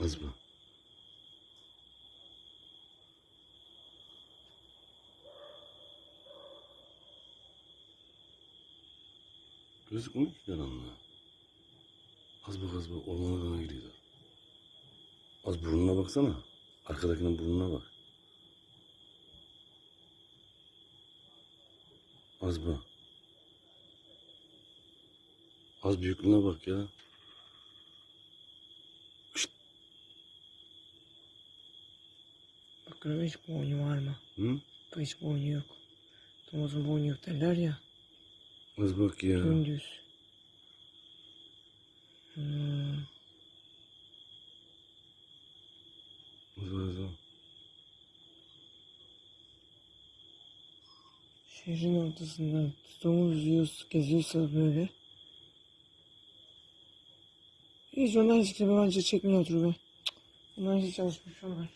Az mı? Gözükmüyor ki karanlığa. Az bak az bak ormana döne gidiyorlar. Az burnuna baksana. Arkadakinin burnuna bak. Az bak. Az büyüklüğüne bak ya. Bakıyorum hiç boynu var mı? Hı? Hiç boynu yok. Domuzun boynu yok derler ya. Az bak ya. Gündüz. Hmm. Az bak. Şehrin ortasında domuz yiyoruz, geziyorsa böyle. Hiç onlar hiç kimse bence çekmiyor otur be. Onlar hiç çalışmış onlar.